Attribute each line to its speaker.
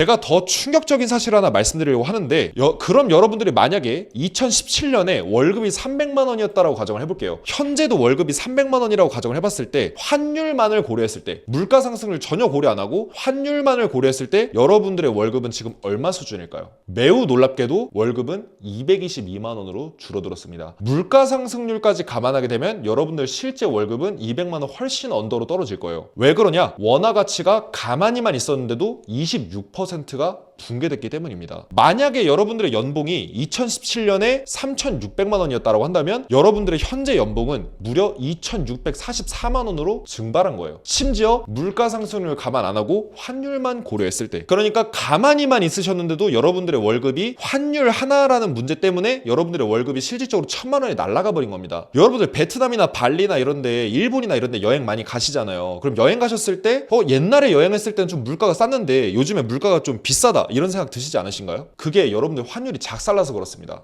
Speaker 1: 제가 더 충격적인 사실 하나 말씀드리려고 하는데 여- 그럼 여러분들이 만약에 2017년에 월급이 300만 원이었다라고 가정을 해볼게요. 현재도 월급이 300만 원이라고 가정을 해봤을 때 환율만을 고려했을 때 물가 상승을 전혀 고려 안 하고 환율만을 고려했을 때 여러분들의 월급은 지금 얼마 수준일까요? 매우 놀랍게도 월급은 222만 원으로 줄어들었습니다. 물가 상승률까지 감안하게 되면 여러분들 실제 월급은 200만 원 훨씬 언더로 떨어질 거예요. 왜 그러냐? 원화 가치가 가만히만 있었는데도 26%가 붕괴됐기 때문입니다. 만약에 여러분들의 연봉이 2017년에 3,600만 원이었다고 한다면 여러분들의 현재 연봉은 무려 2,644만 원으로 증발한 거예요. 심지어 물가 상승률 감안 안 하고 환율만 고려했을 때. 그러니까 가만히만 있으셨는데도 여러분들의 월급이 환율 하나라는 문제 때문에 여러분들의 월급이 실질적으로 천만 원이 날아가 버린 겁니다. 여러분들 베트남이나 발리나 이런 데 일본이나 이런 데 여행 많이 가시잖아요. 그럼 여행 가셨을 때 어, 옛날에 여행했을 때는 좀 물가가 쌌는데 요즘에 물가가 좀 비싸다 이런 생각 드시지 않으신가요? 그게 여러분들 환율이 작살나서 그렇습니다.